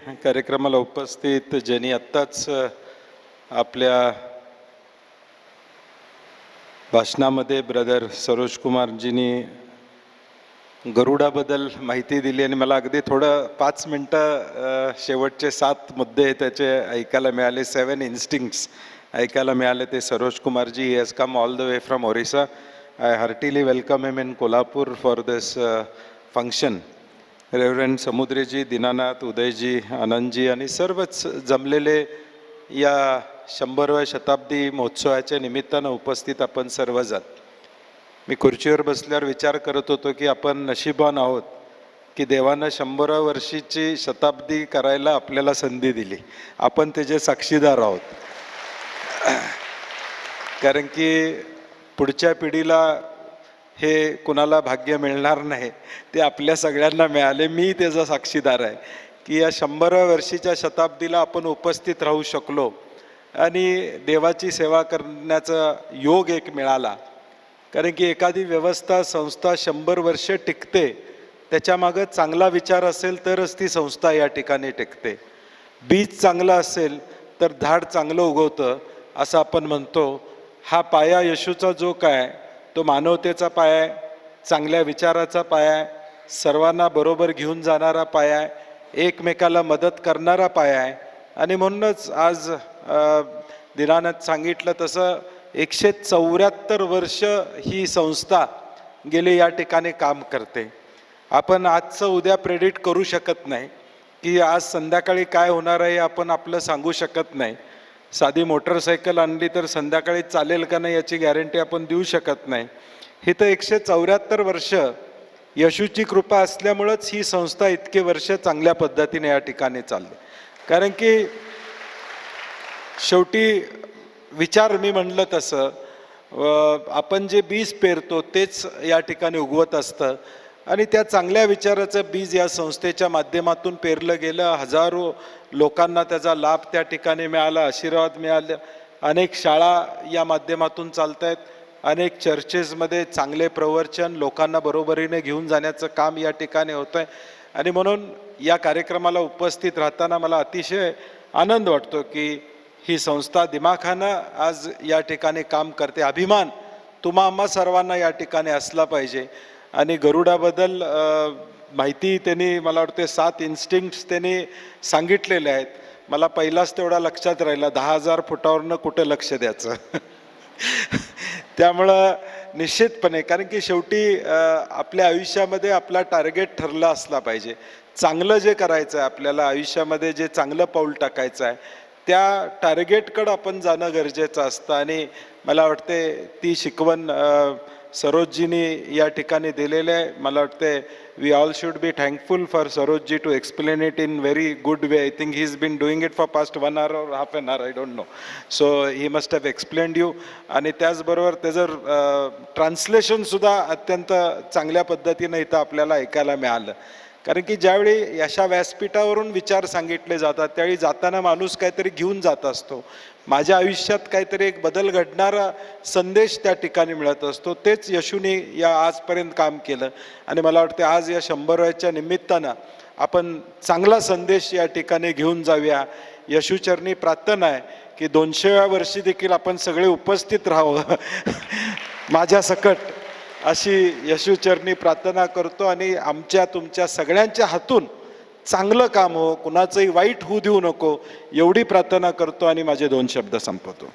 कार्यक्रमाला उपस्थित ज्यांनी आत्ताच आपल्या भाषणामध्ये ब्रदर सरोज कुमारजींनी गरुडाबद्दल माहिती दिली आणि मला अगदी थोडं पाच मिनटं शेवटचे सात मुद्दे त्याचे ऐकायला मिळाले. सेवन इन्स्टिंक्ट्स ऐकायला मिळाले. ते Saroj Kumarji he has come all the way from Orissa I heartily welcome him in Kolhapur for this function reverend Samudriji Dinanath Udayji Anandji आणि सर्वच जमलेले या शंभरव्या शताब्दी महोत्सवाच्या निमित्तानं उपस्थित आपण सर्वजण. मी खुर्चीवर बसल्यावर विचार करत होतो की आपण नशिबान आहोत की देवानं शंभरा वर्षीची शताब्दी करायला आपल्याला संधी दिली. आपण त्याचे साक्षीदार आहोत. कारण की पुढच्या पिढीला हे कुणाला भाग्य मिळणार नाही ते आपल्या सगळ्यांना मिळाले. मी त्याचा साक्षीदार आहे की या शंभराव्या वर्षीच्या शताब्दीला आपण उपस्थित राहू शकलो आणि देवाची सेवा करण्याचा योग एक मिळाला. कारण की एखादी व्यवस्था संस्था शंभर वर्ष टिकते त्याच्यामागं चांगला विचार असेल तरच ती संस्था या ठिकाणी टिकते. बीज चांगलं असेल तर झाड चांगलं उगवतं असं आपण म्हणतो. हा पाया येशूचा जो काय तो मानवतेचा पाया आहे चांगल्या विचाराचा पाया आहे सर्वांना बरोबर घेऊन जाणारा पाया आहे एकमेकाला मदत करणारा पाया आहे. आणि म्हणूनच आज अ, दिनानाथ सांगितलं तसं एकशे चौऱ्याहत्तर वर्ष ही संस्था गेली या ठिकाणी काम करते. आपण आजचं उद्या प्रेडिट करू शकत नाही की आज संध्याकाळी काय होणार आहे हे आपण आपलं सांगू शकत नाही. साधी मोटरसायकल आणली तर संध्याकाळी चालेल का नाही याची गॅरंटी आपण देऊ शकत नाही. हे तर एकशे चौऱ्याहत्तर वर्ष यशूची कृपा असल्यामुळंच ही संस्था इतके वर्ष चांगल्या पद्धतीने या ठिकाणी चालली. कारण की शेवटी विचार मी म्हणलं तसं आपण जे बीज पेरतो तेच या ठिकाणी उगवत असतं. आणि त्या चांगल्या विचाराचं बीज या संस्थेच्या माध्यमातून पेरलं गेलं. हजारो लोकांना त्याचा लाभ त्या ठिकाणी मिळाला आशीर्वाद मिळाले. अनेक शाळा या माध्यमातून चालत आहेत अनेक चर्चेसमध्ये चांगले प्रवचन लोकांना बरोबरीने घेऊन जाण्याचं काम या ठिकाणी होतं आहे आणि म्हणून या कार्यक्रमाला उपस्थित राहताना मला अतिशय आनंद वाटतो की ही संस्था दिमाखानं आज या ठिकाणी काम करते. अभिमान तुम्हा आम्हा सर्वांना या ठिकाणी असला पाहिजे. आणि गरुडाबद्दल माहिती त्यांनी मला वाटते सात इन्स्टिंक्ट्स त्यांनी सांगितलेले आहेत. मला पहिलाच तेवढा लक्षात राहिला दहा हजार फुटावरनं कुठं लक्ष द्यायचं? त्यामुळं निश्चितपणे कारण की शेवटी आपल्या आयुष्यामध्ये आपला टार्गेट ठरला असला पाहिजे. चांगलं जे करायचं आहे आपल्याला आयुष्यामध्ये जे चांगलं पाऊल टाकायचं आहे त्या टार्गेटकडं आपण जाणं गरजेचं असतं. आणि मला वाटते ती शिकवण सरोजजीनी या ठिकाणी दिलेले आहे. मला वाटते we all should be thankful for Sarojji to explain it in very good way I think he is been doing it for past one आवर और half an hour I don't know so he must have explained you आणि त्याचबरोबर त्याचं ट्रान्सलेशनसुद्धा अत्यंत चांगल्या पद्धतीनं इथं आपल्याला ऐकायला मिळालं. कारण की ज्यावेळी अशा व्यासपीठावरून विचार सांगितले जातात त्यावेळी जाताना माणूस काहीतरी घेऊन जात असतो. माझ्या आयुष्यात काहीतरी एक बदल घडणारा संदेश त्या ठिकाणी मिळत असतो. तेच यशूने या आजपर्यंत काम केलं. आणि मला वाटते आज या शंभराव्याच्या निमित्तानं आपण चांगला संदेश या ठिकाणी घेऊन जाऊया. यशूचरणी प्रार्थना आहे की दोनशेव्या वर्षी देखील आपण सगळे उपस्थित राहावं. माझ्या सकट अशी यशूचरणी प्रार्थना करतो आणि आमच्या तुमच्या सगळ्यांच्या हातून चांगलं काम हो कुणाचंही वाईट होऊ देऊ नको एवढी प्रार्थना करतो आणि माझे दोन शब्द संपवतो.